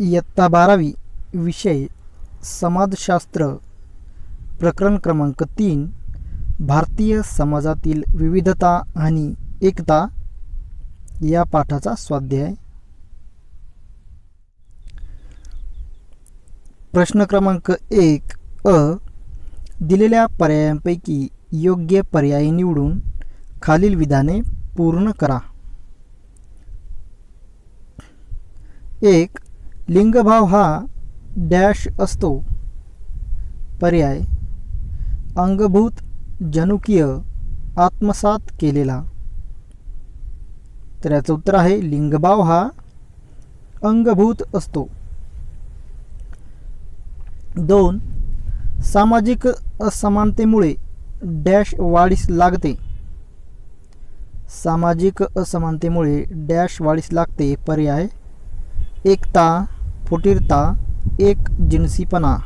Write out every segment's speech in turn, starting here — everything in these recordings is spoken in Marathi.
इयत्ता बारावी विषय समाजशास्त्र प्रकरण क्रमांक तीन भारतीय समाजातील विविधता आणि एकता या पाठाचा स्वाध्याय. प्रश्न क्रमांक एक अ दिलेल्या पर्यायांपैकी योग्य पर्याय निवडून खालील विधाने पूर्ण करा. एक लिंगभाव हा डॅश असतो. पर्याय. अंगभूत जनुकीय आत्मसात केलेला. तर याचं उत्तर आहे लिंगभाव हा अंगभूत असतो. दोन. सामाजिक असमानतेमुळे डॅश वाढीस लागते. सामाजिक असमानतेमुळे डॅश वाढीस लागते. पर्याय. एकता. फुटीरता एक जिन्सीपणा.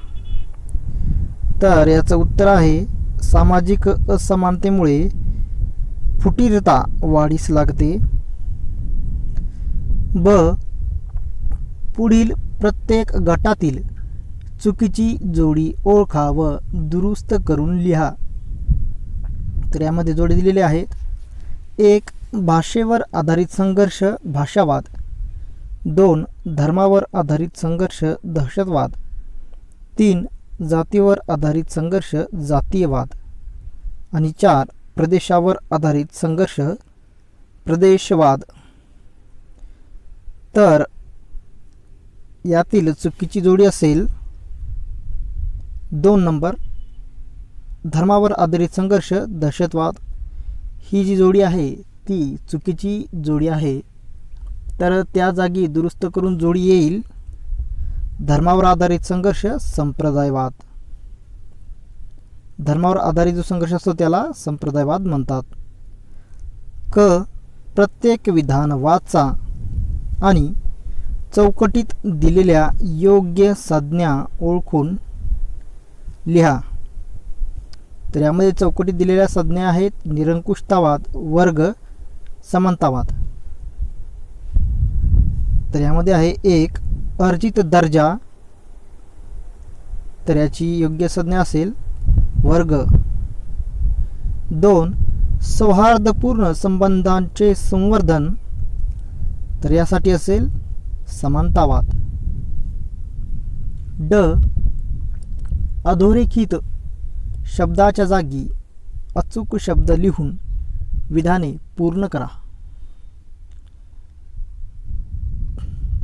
तर याचं उत्तर आहे सामाजिक असमानतेमुळे फुटीरता वाढीस लागते. ब. पुढील प्रत्येक गटातील चुकीची जोडी ओळखा व दुरुस्त करून लिहा. तर यामध्ये जोडी दिलेले आहेत एक भाषेवर आधारित संघर्ष भाषावाद. दोन धर्मावर आधारित संघर्ष दहशतवाद. तीन जातीवर आधारित संघर्ष जातीयवाद. आणि चार प्रदेशावर आधारित संघर्ष प्रदेशवाद. तर यातील चुकीची जोडी असेल. दोन नंबर धर्मावर आधारित संघर्ष दहशतवाद. ही जी जोडी आहे ती चुकीची जोडी आहे. तर त्या जागी दुरुस्त करून जोडी येईल. धर्मावर आधारित संघर्ष संप्रदायवाद. धर्मावर आधारित जो संघर्ष असतो त्याला संप्रदायवाद म्हणतात. क. प्रत्येक विधान वाचा आणि चौकटीत दिलेल्या योग्य संज्ञा ओळखून लिहा. तर यामध्ये चौकटीत दिलेल्या संज्ञा आहेत निरंकुशतावाद वर्ग समानतावाद. तर यामध्ये आहे एक अर्जित दर्जा. तर याची योग्य संज्ञा असेल वर्ग. दोन सौहार्दपूर्ण संबंधांचे संवर्धन. तर यासाठी असेल समानतावाद. ड अधोरेखित शब्दाच्या जागी अचूक शब्द लिहून विधाने पूर्ण करा.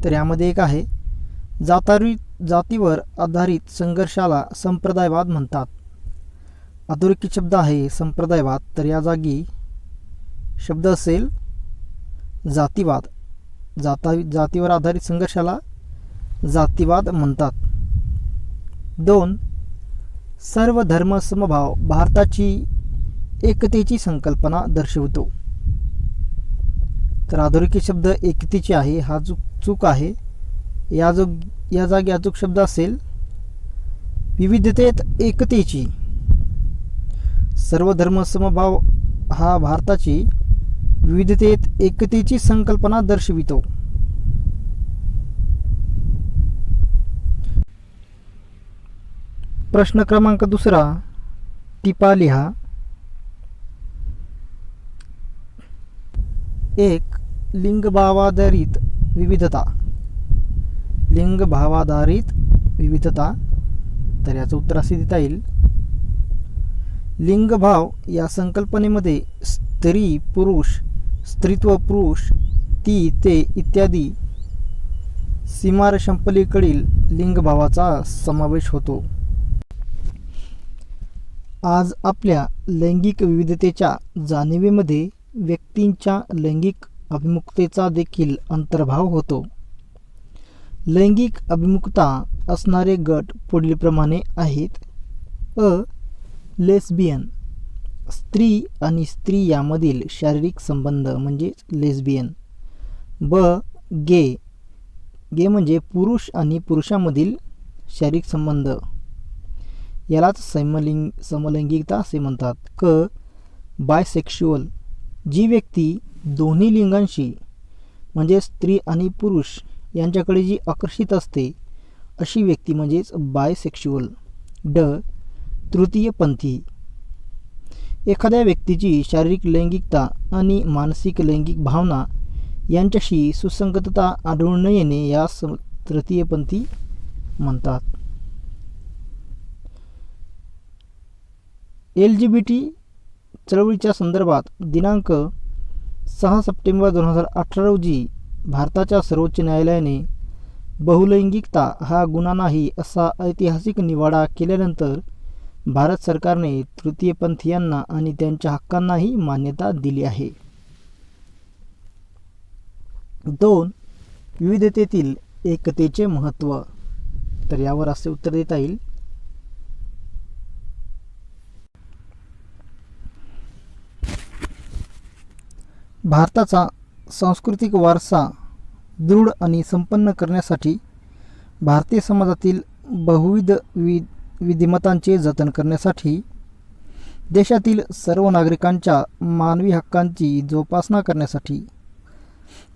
तर यामध्ये एक आहे. जातारी जातीवर आधारित संघर्षाला संप्रदायवाद म्हणतात. अधोरेखित शब्द आहे संप्रदायवाद. तर या जागी शब्द असेल जातीवाद. जाता जातीवर आधारित संघर्षाला जातीवाद म्हणतात. दोन सर्व धर्म समभाव भारताची एकतेची संकल्पना दर्शवतो. तर अधोरेखित शब्द एकतेची आहे. हा जो चूक आहे. या जो या जागी अचूक शब्द असेल विविधतेत एकतेची. सर्व धर्म समभाव हा भारताची विविधतेत एकतेची संकल्पना दर्शवितो. प्रश्न क्रमांक दुसरा टिपा लिहा. एक लिंगभावाधारित विविधता. लिंगभावाधारित विविधता. तर याचं उत्तर असे देता येईल. लिंगभाव या संकल्पनेमध्ये स्त्री पुरुष स्त्रीत्व पुरुष ती ते इत्यादी सीमारेषांपलीकडील लिंगभावाचा समावेश होतो. आज आपल्या लैंगिक विविधतेच्या जाणीवेमध्ये व्यक्तींच्या लैंगिक अभिमुखतेचा देखील अंतर्भाव होतो. लैंगिक अभिमुखता असणारे गट पुढीलप्रमाणे आहेत. अ. लेस्बियन. स्त्री आणि स्त्री यामधील शारीरिक संबंध म्हणजेच लेस्बियन. ब. गे. गे म्हणजे पुरुष आणि पुरुषामधील शारीरिक संबंध. यालाच समलिंग समलैंगिकता असे म्हणतात. क. बायसेक्शुअल. जी व्यक्ती दोन्ही लिंगांशी म्हणजे स्त्री आणि पुरुष यांच्याकडे जी आकर्षित असते अशी व्यक्ती म्हणजेच बायसेक्शुअल ड. तृतीयपंथी एखाद्या व्यक्तीची शारीरिक लैंगिकता आणि मानसिक लैंगिक भावना यांच्याशी सुसंगतता आढळून न येणे यास तृतीयपंथी म्हणतात. एल जी बी टी चळवळीच्या संदर्भात दिनांक सहा सप्टेंबर दोन हजार अठरा रोजी भारताच्या सर्वोच्च न्यायालयाने बहुलैंगिकता हा गुन्हा नाही असा ऐतिहासिक निवाडा केल्यानंतर भारत सरकारने तृतीयपंथीयांना आणि त्यांच्या हक्कांनाही मान्यता दिली आहे. दोन विविधतेतील एकतेचे महत्त्व. तर यावर असे उत्तर देता येईल. भारताचा सांस्कृतिक वारसा दृढ आणि संपन्न करण्यासाठी भारतीय समाजातील बहुविध वि विधिमतांचे जतन करण्यासाठी देशातील सर्व नागरिकांच्या मानवी हक्कांची जोपासना करण्यासाठी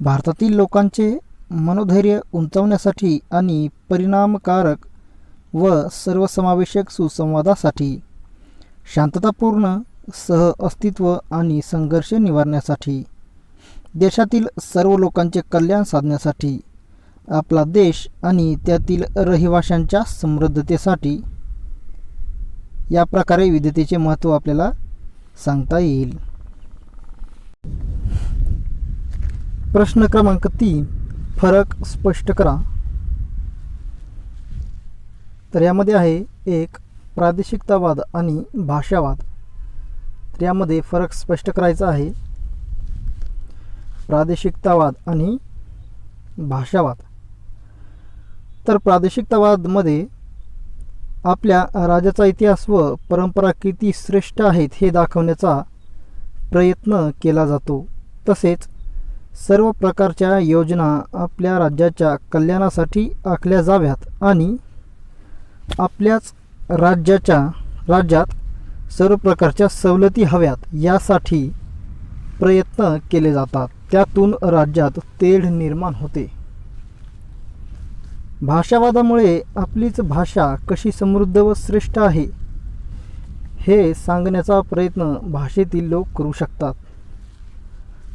भारतातील लोकांचे मनोधैर्य उंचावण्यासाठी आणि परिणामकारक व सर्वसमावेशक सुसंवादासाठी शांततापूर्ण सह अस्तित्व आणि संघर्ष निवारण्यासाठी देशातील सर्व लोकांचे कल्याण साधण्यासाठी आपला देश आणि त्यातील रहिवाशांच्या समृद्धतेसाठी या प्रकारे विविधतेचे महत्त्व आपल्याला सांगता येईल. प्रश्न क्रमांक तीन फरक स्पष्ट करा. तर यामध्ये आहे एक प्रादेशिकतावाद आणि भाषावाद. तर यामध्ये फरक स्पष्ट करायचा आहे. प्रादेशिकतावाद आणि भाषावाद. तर प्रादेशिकतावादमध्ये आपल्या राज्याचा इतिहास व परंपरा किती श्रेष्ठ आहेत हे दाखवण्याचा प्रयत्न केला जातो. तसेच सर्व प्रकारच्या योजना आपल्या राज्याच्या कल्याणासाठी आखल्या जाव्यात आणि आपल्याच राज्याच्या राज्यात सर्व प्रकारच्या सवलती हव्यात यासाठी प्रयत्न केले जातात. त्यातून राज्यात तेढ निर्माण होते. भाषावादामुळे आपलीच भाषा कशी समृद्ध व श्रेष्ठ आहे हे सांगण्याचा प्रयत्न भाषेतील लोक करू शकतात.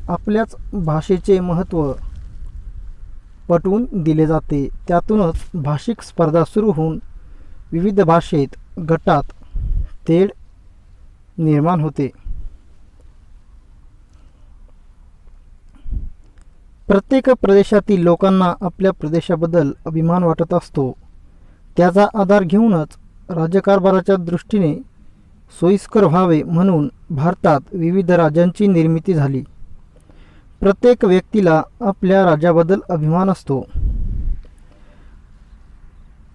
आपल्याच भाषेचे महत्त्व पटवून दिले जाते. त्यातूनच भाषिक स्पर्धा सुरू होऊन विविध भाषेत गटात तेढ निर्माण होते. प्रत्येक प्रदेशातील लोकांना आपल्या प्रदेशाबद्दल अभिमान वाटत असतो. त्याचा आधार घेऊनच राज्यकारभाराच्या दृष्टीने सोयीस्कर व्हावे म्हणून भारतात विविध राज्यांची निर्मिती झाली. प्रत्येक व्यक्तीला आपल्या राज्याबद्दल अभिमान असतो.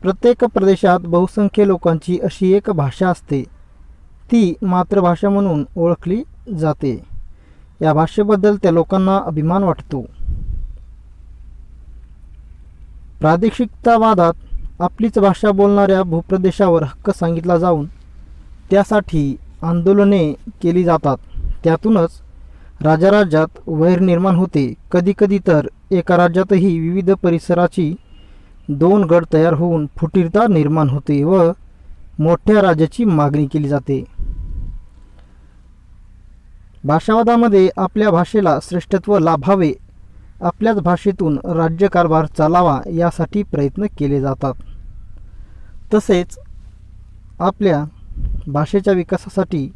प्रत्येक प्रदेशात बहुसंख्य लोकांची अशी एक भाषा असते. ती मातृभाषा म्हणून ओळखली जाते. या भाषेबद्दल त्या लोकांना अभिमान वाटतो. प्रादेशिकतावादात आपलीच भाषा बोलणाऱ्या भूप्रदेशावर हक्क सांगितला जाऊन त्यासाठी आंदोलने केली जातात. त्यातूनच राजाराज्यात वैर निर्माण होते. कधीकधी तर एका राज्यातही विविध परिसराची दोन गट तयार होऊन फुटीरता निर्माण होते व मोठ्या राज्याची मागणी केली जाते. भाषावादामध्ये आपल्या भाषेला श्रेष्ठत्व लाभावे आपल्याच भाषेतून राज्यकारभार चालावा यासाठी प्रयत्न केले जातात. तसेच आपल्या भाषेच्या विकासासाठी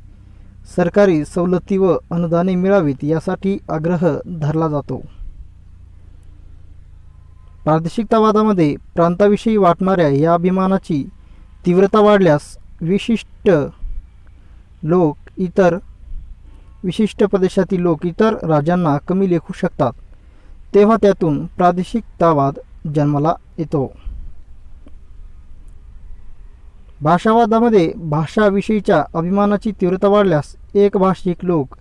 सरकारी सवलती व अनुदाने मिळावीत यासाठी आग्रह धरला जातो. प्रादेशिकतावादामध्ये प्रांताविषयी वाटणाऱ्या या अभिमानाची तीव्रता वाढल्यास विशिष्ट लोक इतर विशिष्ट प्रदेशातील लोक इतर राज्यांना कमी लेखू शकतात. तेव्हा त्यातून प्रादेशिकतावाद जन्माला येतो. भाषावादामध्ये भाषाविषयीच्या अभिमानाची तीव्रता वाढल्यास एक भाषिक लोक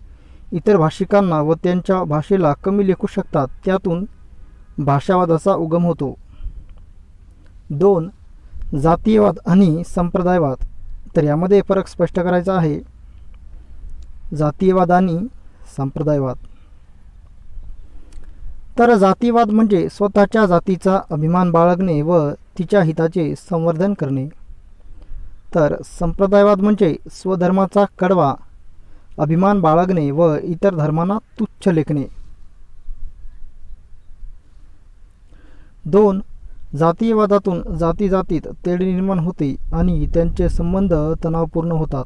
इतर भाषिकांना व त्यांच्या भाषेला कमी लेखू शकतात त्यातून भाषावादाचा उगम होतो. दोन जातीयवाद आणि संप्रदायवाद. तर यामध्ये फरक स्पष्ट करायचा आहे. जातीयवाद आणि संप्रदायवाद. तर जातीवाद म्हणजे स्वतःच्या जातीचा अभिमान बाळगणे व तिच्या हिताचे संवर्धन करणे. तर संप्रदायवाद म्हणजे स्वधर्माचा कडवा अभिमान बाळगणे व इतर धर्मांना तुच्छ लेखणे. दोन जातीयवादातून जाती जातीत तेढ निर्माण होते आणि त्यांचे संबंध तणावपूर्ण होतात.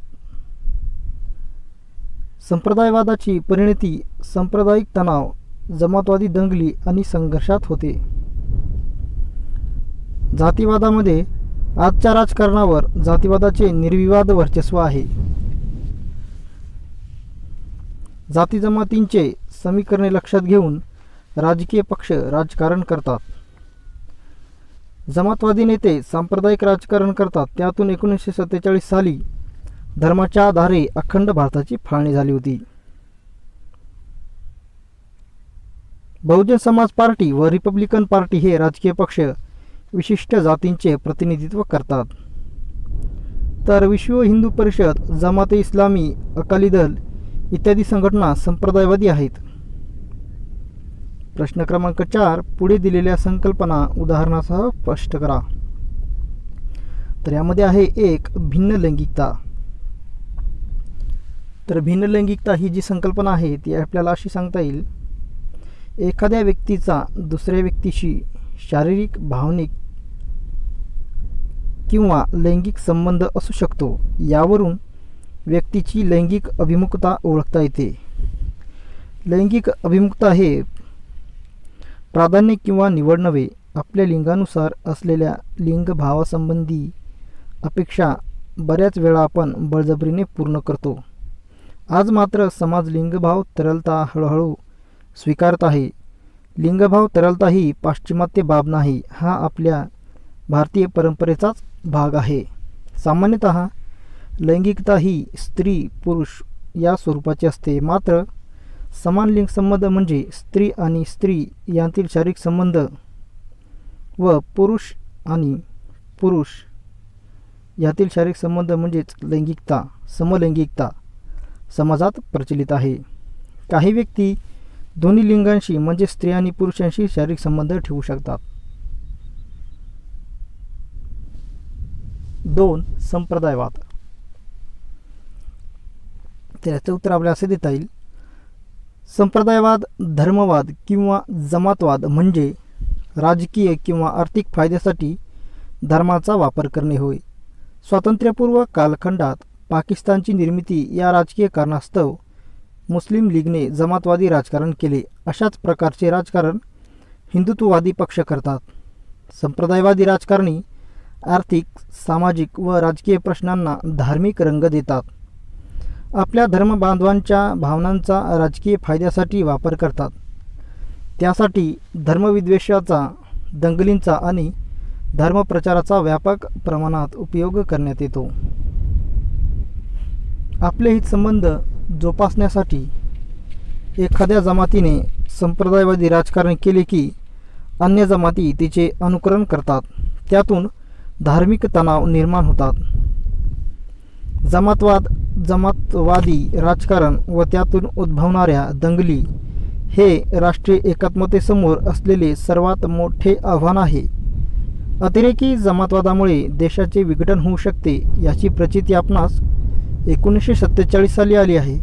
संप्रदायवादाची परिणती सांप्रदायिक तणाव जमातवादी दंगली आणि संघर्षात होते. जातीवादामध्ये आजच्या राजकारणावर जातीवादाचे निर्विवाद वर्चस्व आहे. जाती जमातींचे समीकरणे लक्षात घेऊन राजकीय पक्ष राजकारण करतात. जमातवादी नेते सांप्रदायिक राजकारण करतात. त्यातून एकोणीसशे सत्तेचाळीस साली धर्माच्या आधारे अखंड भारताची फाळणी झाली होती. बहुजन समाज पार्टी व रिपब्लिकन पार्टी हे राजकीय पक्ष विशिष्ट जातींचे प्रतिनिधित्व करतात. तर विश्व हिंदू परिषद जमाते इस्लामी अकाली दल इत्यादी संघटना संप्रदायवादी आहेत. प्रश्न क्रमांक चार पुढे दिलेल्या संकल्पना उदाहरणासह स्पष्ट करा. तर यामध्ये आहे एक भिन्न लैंगिकता. तर भिन्न लैंगिकता ही जी संकल्पना आहे ती आपल्याला अशी सांगता येईल एखाद्या व्यक्तीचा दुसऱ्या व्यक्तीशी शारीरिक भावनिक किंवा लैंगिक संबंध असू शकतो यावरून व्यक्तीची लैंगिक अभिमुखता ओळखता येते. लैंगिक अभिमुखता हे प्राधान्य किंवा निवड नव्हे आपल्या लिंगानुसार असलेल्या लिंगभावासंबंधी अपेक्षा बऱ्याच वेळा आपण बळजबरीने पूर्ण करतो. आज मात्र समाज लिंगभाव तरलता हळूहळू स्वीकारत आहे. लिंगभाव तरलता ही पाश्चिमात्य बाब नाही हा आपल्या भारतीय परंपरेचाच भाग आहे. सामान्यतः लैंगिकता ही स्त्री पुरुष या स्वरूपाची असते. मात्र समान लिंग संबंध म्हणजे स्त्री आणि स्त्री यांतील शारीरिक संबंध व पुरुष आणि पुरुष यातील शारीरिक संबंध म्हणजेच लैंगिकता समलैंगिकता समाजात प्रचलित आहे. काही व्यक्ती दोन्ही लिंगांशी म्हणजे स्त्री आणि पुरुषांशी शारीरिक संबंध ठेवू शकतात. दोन संप्रदायवाद. तर याचं उत्तर आपल्याला असे देता येईल. संप्रदायवाद धर्मवाद किंवा जमातवाद म्हणजे राजकीय किंवा आर्थिक फायद्यासाठी धर्माचा वापर करणे होय. स्वातंत्र्यपूर्व कालखंडात पाकिस्तानची निर्मिती या राजकीय कारणास्तव मुस्लिम लीगने जमातवादी राजकारण केले. अशाच प्रकारचे राजकारण हिंदुत्ववादी पक्ष करतात. संप्रदायवादी राजकारणी आर्थिक सामाजिक व राजकीय प्रश्नांना धार्मिक रंग देतात. आपल्या धर्मबांधवांच्या भावनांचा राजकीय फायद्यासाठी वापर करतात. त्यासाठी धर्मविद्वेषाचा दंगलींचा आणि धर्मप्रचाराचा व्यापक प्रमाणात उपयोग करण्यात येतो. आपले हितसंबंध जोपासण्यासाठी एखाद्या जमातीने संप्रदायवादी राजकारण केले की अन्य जमाती तिचे अनुकरण करतात. त्यातून धार्मिक तणाव निर्माण होतात. जमातवाद जमातवादी राजकारण व त्यातून उद्भवणाऱ्या दंगली हे राष्ट्रीय एकात्मतेसमोर असलेले सर्वात मोठे आव्हान आहे. अतिरेकी जमातवादामुळे देशाचे विघटन होऊ शकते याची प्रचिती आपणास एकोणीसशे सत्तेचाळीस साली आली आहे.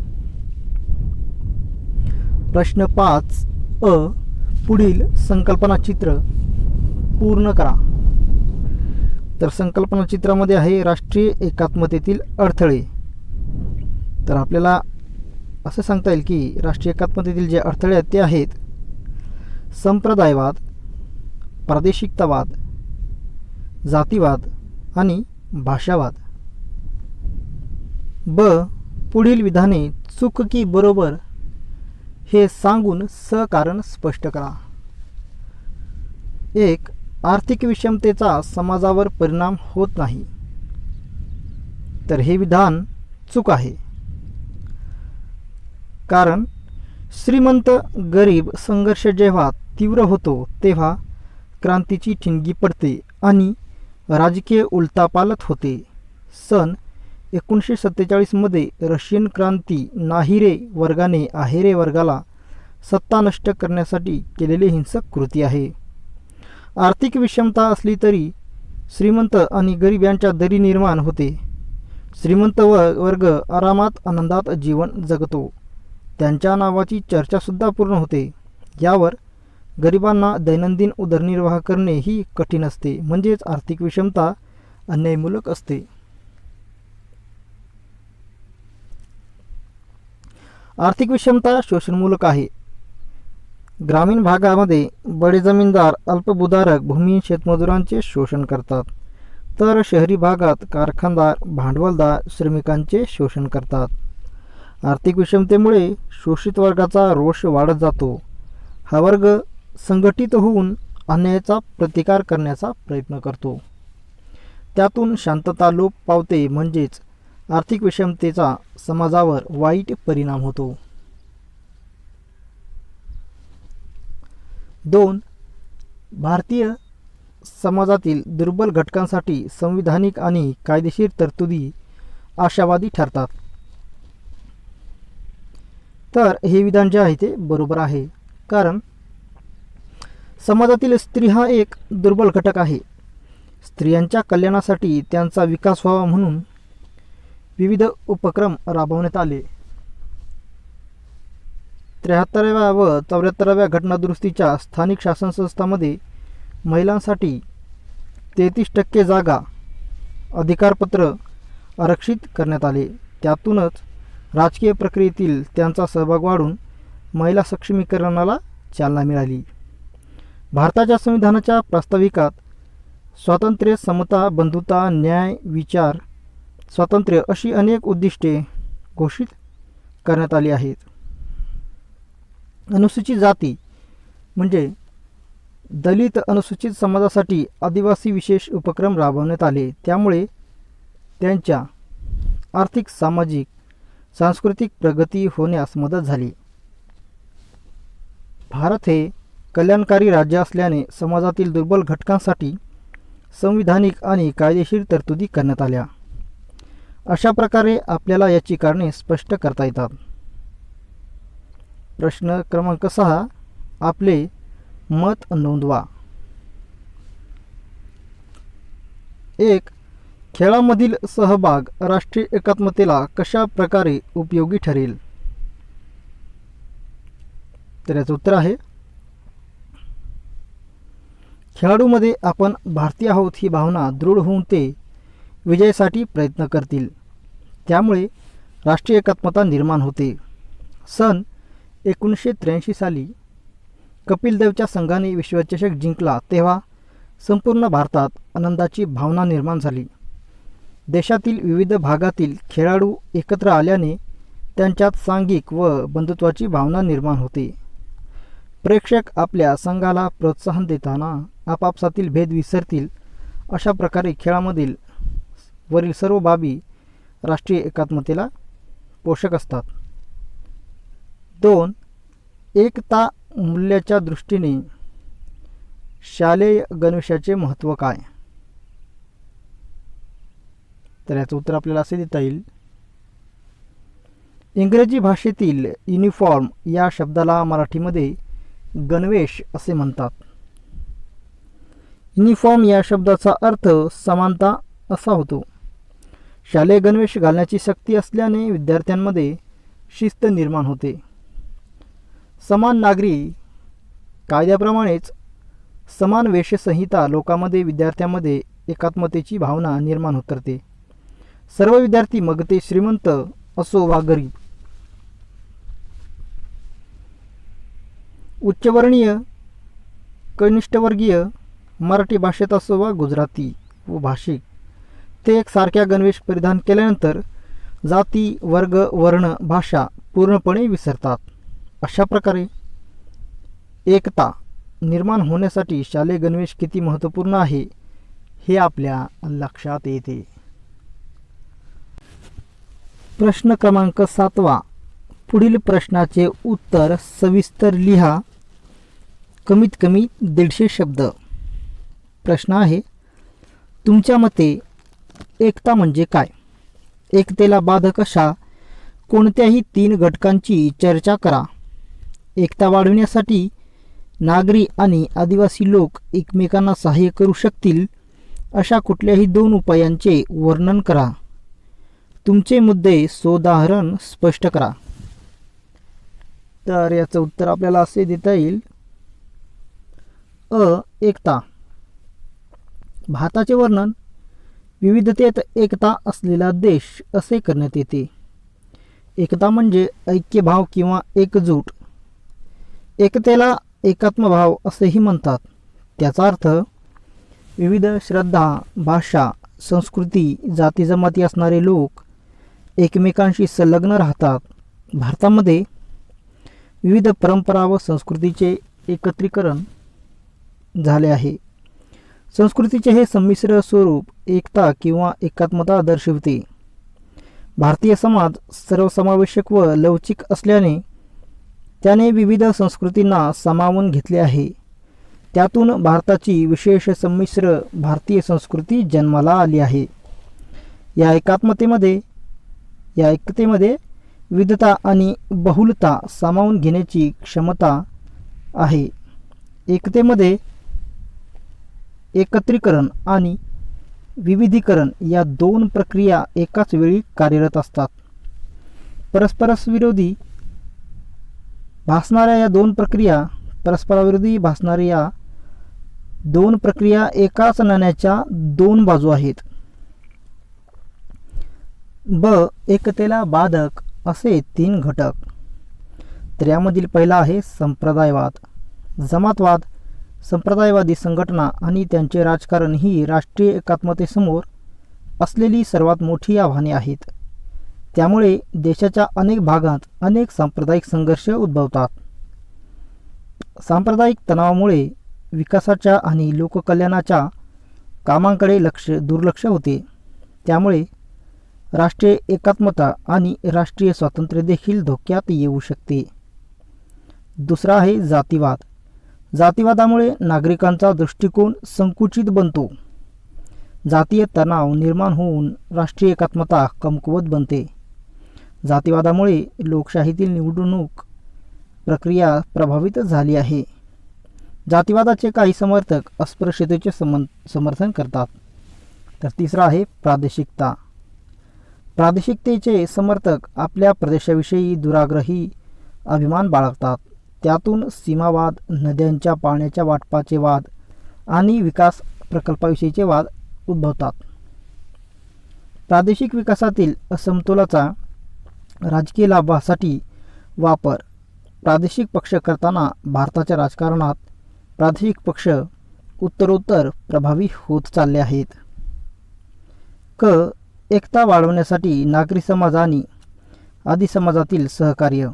प्रश्न पाच अ. पुढील संकल्पना चित्र पूर्ण करा. तर संकल्पना चित्रामध्ये आहे राष्ट्रीय एकात्मतेतील अडथळे. तर आपल्याला असं सांगता येईल की राष्ट्रीय एकात्मतेतील जे अडथळे आहेत ते आहेत संप्रदायवाद प्रादेशिकतावाद जातीवाद आणि भाषावाद. ब. पुढील विधाने चूक की बरोबर हे सांगून सकारण स्पष्ट करा. एक आर्थिक विषमतेचा समाजावर परिणाम होत नाही. तर हे विधान चूक आहे. कारण श्रीमंत गरीब संघर्ष जेव्हा तीव्र होतो तेव्हा क्रांतीची ठिणगी पडते आणि राजकीय उलथापालत होते. सन एकोणीसशे सत्तेचाळीसमध्ये रशियन क्रांती नाहिरे वर्गाने आहेरे वर्गाला सत्ता नष्ट करण्यासाठी केलेली हिंसक कृती आहे. आर्थिक विषमता असली तरी श्रीमंत आणि गरीब यांच्या दरी निर्माण होते. श्रीमंत व वर्ग आरामात आनंदात जीवन जगतो. त्यांच्या नावाची चर्चासुद्धा पूर्ण होते. यावर गरिबांना दैनंदिन उदरनिर्वाह करणे ही कठीण असते. म्हणजेच आर्थिक विषमता अन्यायमूलक असते. आर्थिक विषमता शोषणमूलक आहे. ग्रामीण भागामध्ये बडे जमीनदार अल्पभूधारक भूमी शेतमजुरांचे शोषण करतात. तर शहरी भागात कारखानदार भांडवलदार श्रमिकांचे शोषण करतात. आर्थिक विषमतेमुळे शोषित वर्गाचा रोष वाढत जातो. हा वर्ग संघटित होऊन अन्यायाचा प्रतिकार करण्याचा प्रयत्न करतो. त्यातून शांतता लोप पावते म्हणजेच आर्थिक विषमतेचा समाजावर वाईट परिणाम होतो. दोन भारतीय समाजातील दुर्बल घटकांसाठी संविधानिक आणि कायदेशीर तरतुदी आशावादी ठरतात. तर हे विधान जे आहे ते बरोबर आहे. कारण समाजातील स्त्री हा एक दुर्बल घटक आहे. स्त्रियांच्या कल्याणासाठी त्यांचा विकास व्हावा म्हणून विविध उपक्रम राबवण्यात आले. त्र्याहत्तराव्या व चौऱ्याहत्तराव्या घटनादुरुस्तीच्या स्थानिक शासन संस्थामध्ये महिलांसाठी तेहतीस टक्के जागा अधिकारपत्र आरक्षित करण्यात आले. त्यातूनच राजकीय प्रक्रियेतील त्यांचा सहभाग वाढून महिला सक्षमीकरणाला चालना मिळाली. भारताच्या संविधानाच्या प्रास्ताविकात स्वातंत्र्य समता बंधुता न्याय विचार स्वातंत्र्य अशी अनेक उद्दिष्टे घोषित करण्यात आली आहेत. अनुसूचित जाती म्हणजे दलित अनुसूचित समाजासाठी आदिवासी विशेष उपक्रम राबवण्यात आले. त्यामुळे त्यांच्या आर्थिक सामाजिक सांस्कृतिक प्रगती होण्यास मदत झाली. भारत हे कल्याणकारी राज्य असल्याने समाजातील दुर्बल घटकांसाठी संविधानिक आणि कायदेशीर तरतुदी करण्यात आल्या. अशा प्रकारे आपल्याला याची कारणे स्पष्ट करता येतात. प्रश्न क्रमांक सहा आपले मत नोंदवा. एक खेळामधील सहभाग राष्ट्रीय एकात्मतेला कशा प्रकारे उपयोगी ठरेल? तर याचं उत्तर आहे खेळाडूमध्ये आपण भारतीय आहोत ही भावना दृढ होऊन ते विजयासाठी प्रयत्न करतील. त्यामुळे राष्ट्रीय एकात्मता निर्माण होते. सन एकोणीसशे त्र्याऐंशी साली कपिल देवच्या संघाने विश्वचषक जिंकला तेव्हा संपूर्ण भारतात आनंदाची भावना निर्माण झाली. देशातील विविध भागातील खेळाडू एकत्र आल्याने त्यांच्यात सांघिक व बंधुत्वाची भावना निर्माण होते. प्रेक्षक आपल्या संघाला प्रोत्साहन देताना आपापसातील भेद विसरतील अशा प्रकारे खेळामधील वरील सर्व बाबी राष्ट्रीय एकात्मतेला पोषक असतात. दोन एकता मूल्याच्या दृष्टीने शालेय गणवेशाचे महत्त्व काय? तर याचं उत्तर आपल्याला असे देता येईल. इंग्रजी भाषेतील युनिफॉर्म या शब्दाला मराठीमध्ये गणवेश असे म्हणतात. युनिफॉर्म या शब्दाचा अर्थ समानता असा होतो. शालेय गणवेश घालण्याची सक्ती असल्याने विद्यार्थ्यांमध्ये शिस्त निर्माण होते. समान नागरी कायद्याप्रमाणेच समान वेशसंहिता लोकांमध्ये विद्यार्थ्यांमध्ये एकात्मतेची भावना निर्माण करते सर्व विद्यार्थी मग ते श्रीमंत असो वा गरीब. उच्चवर्णीय कनिष्ठवर्गीय मराठी भाषेत असो वा गुजराती व भाषिक. ते सारख्या गणवेश परिधान केल्यानंतर जाती वर्ग वर्ण भाषा पूर्णपणे विसरतात. अशा प्रकारे एकता निर्माण होण्यासाठी शालेय गणवेश किती महत्त्वपूर्ण आहे हे आपल्या लक्षात येते. प्रश्न क्रमांक सातवा. पुढील प्रश्नाचे उत्तर सविस्तर लिहा. कमीत कमी दीडशे शब्द. प्रश्न आहे तुमच्या मते एकता म्हणजे काय? एकतेला बाधक अशा कोणत्याही तीन घटकांची चर्चा करा. एकता वाढविण्यासाठी नागरी आणि आदिवासी लोक एकमेकांना सहाय्य करू शकतील अशा कुठल्याही दोन उपायांचे वर्णन करा. तुमचे मुद्दे सोदाहरण स्पष्ट करा. तर याचं उत्तर आपल्याला असे देता येईल. अ. एकता. भाताचे वर्णन. विविधतेत एकता असलेला देश असे करण्यात येते. एकता म्हणजे ऐक्यभाव किंवा एकजूट. एकतेला एकात्मभाव असेही म्हणतात. त्याचा अर्थ विविध श्रद्धा भाषा संस्कृती जाती जमाती असणारे लोक एकमेकांशी संलग्न राहतात. भारतामध्ये विविध परंपरा व संस्कृतीचे एकत्रीकरण झाले आहे. संस्कृतीचे हे संमिश्र स्वरूप एकता किंवा एकात्मता दर्शवते. भारतीय समाज सर्वसमावेशक व लवचिक असल्याने त्याने विविध संस्कृतींना सामावून घेतले आहे. त्यातून भारताची विशेष संमिश्र भारतीय संस्कृती जन्माला आली आहे. या एकात्मतेमध्ये या एकतेमध्ये विविधता आणि बहुलता सामावून घेण्याची क्षमता आहे. एकतेमध्ये एकत्रीकरण आणि विविधीकरण या दोन प्रक्रिया एकाच वेळी कार्यरत असतात. परस्परविरोधी भासणाऱ्या या दोन प्रक्रिया परस्पराविरोधी भासणाऱ्या या दोन प्रक्रिया एकाच नाण्याच्या दोन बाजू आहेत. ब एकतेला बाधक असे तीन घटक. तर यामधील पहिला आहे संप्रदायवाद. जमातवाद संप्रदायवादी संघटना आणि त्यांचे राजकारण ही राष्ट्रीय एकात्मतेसमोर असलेली सर्वात मोठी आव्हाने आहेत. त्यामुळे देशाच्या अनेक भागात अनेक सांप्रदायिक संघर्ष उद्भवतात. सांप्रदायिक तणावामुळे विकासाच्या आणि लोककल्याणाच्या कामांकडे लक्ष दुर्लक्ष होते. त्यामुळे राष्ट्रीय एकात्मता आणि राष्ट्रीय स्वातंत्र्य देखील धोक्यात येऊ शकते. दुसरा आहे जातीवाद. जातीवादामुळे नागरिकांचा दृष्टिकोन संकुचित बनतो. जातीय तणाव निर्माण होऊन राष्ट्रीय एकात्मता कमकुवत बनते. जातीवादामुळे लोकशाहीतील निवडणूक प्रक्रिया प्रभावित झाली आहे. जातीवादाचे काही समर्थक अस्पृश्यतेचे समन समर्थन करतात. तर तिसरा आहे प्रादेशिकता. प्रादेशिकतेचे समर्थक आपल्या प्रदेशाविषयी दुराग्रही अभिमान बाळगतात. त्यातून सीमावाद नद्यांच्या पाण्याच्या वाटपाचे वाद आणि विकास प्रकल्पाविषयीचे वाद उद्भवतात. प्रादेशिक विकासातील असमतोलाचा राजकीय लाभासाठी वापर प्रादेशिक पक्ष करताना भारताच्या राजकारणात प्रादेशिक पक्ष उत्तरोत्तर प्रभावी होत चालले आहेत. क. एकता वाढवण्यासाठी नागरी समाज आणि आदी समाजातील सहकार्य.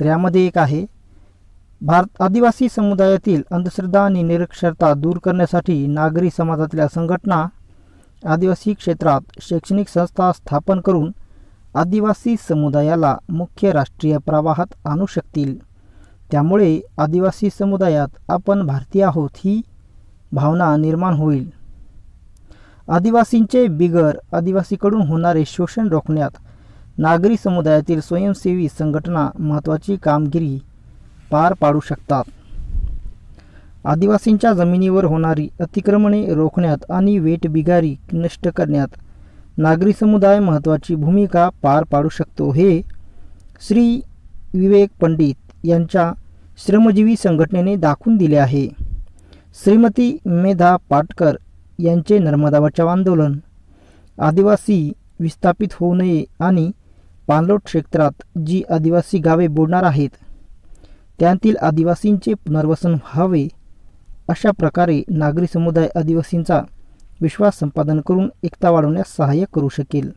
तर यामध्ये एक आहे. भारत आदिवासी समुदायातील अंधश्रद्धा आणि निरक्षरता दूर करण्यासाठी नागरी समाजातल्या संघटना आदिवासी क्षेत्रात शैक्षणिक संस्था स्थापन करून आदिवासी समुदायाला मुख्य राष्ट्रीय प्रवाहात आणू शकतील. त्यामुळे आदिवासी समुदायात आपण भारतीय आहोत ही भावना निर्माण होईल. आदिवासींचे बिगर आदिवासीकडून होणारे शोषण रोखण्यात नागरी समुदायातील स्वयंसेवी संघटना महत्त्वाची कामगिरी पार पाडू शकतात. आदिवासींच्या जमिनीवर होणारी अतिक्रमणे रोखण्यात आणि वेटबिगारी नष्ट करण्यात नागरी समुदाय महत्त्वाची भूमिका पार पाडू शकतो हे श्री विवेक पंडित यांच्या श्रमजीवी संघटनेने दाखवून दिले आहे. श्रीमती मेधा पाटकर यांचे नर्मदा बचाव आंदोलन आदिवासी विस्थापित होऊ नये आणि पाणलोट क्षेत्रात जी आदिवासी गावे बोलणार आहेत त्यातील आदिवासींचे पुनर्वसन व्हावे अशा प्रकारे नागरी समुदाय आदिवासींचा विश्वास संपादन करून एकता वाढवण्यास सहाय्य करू शकेल.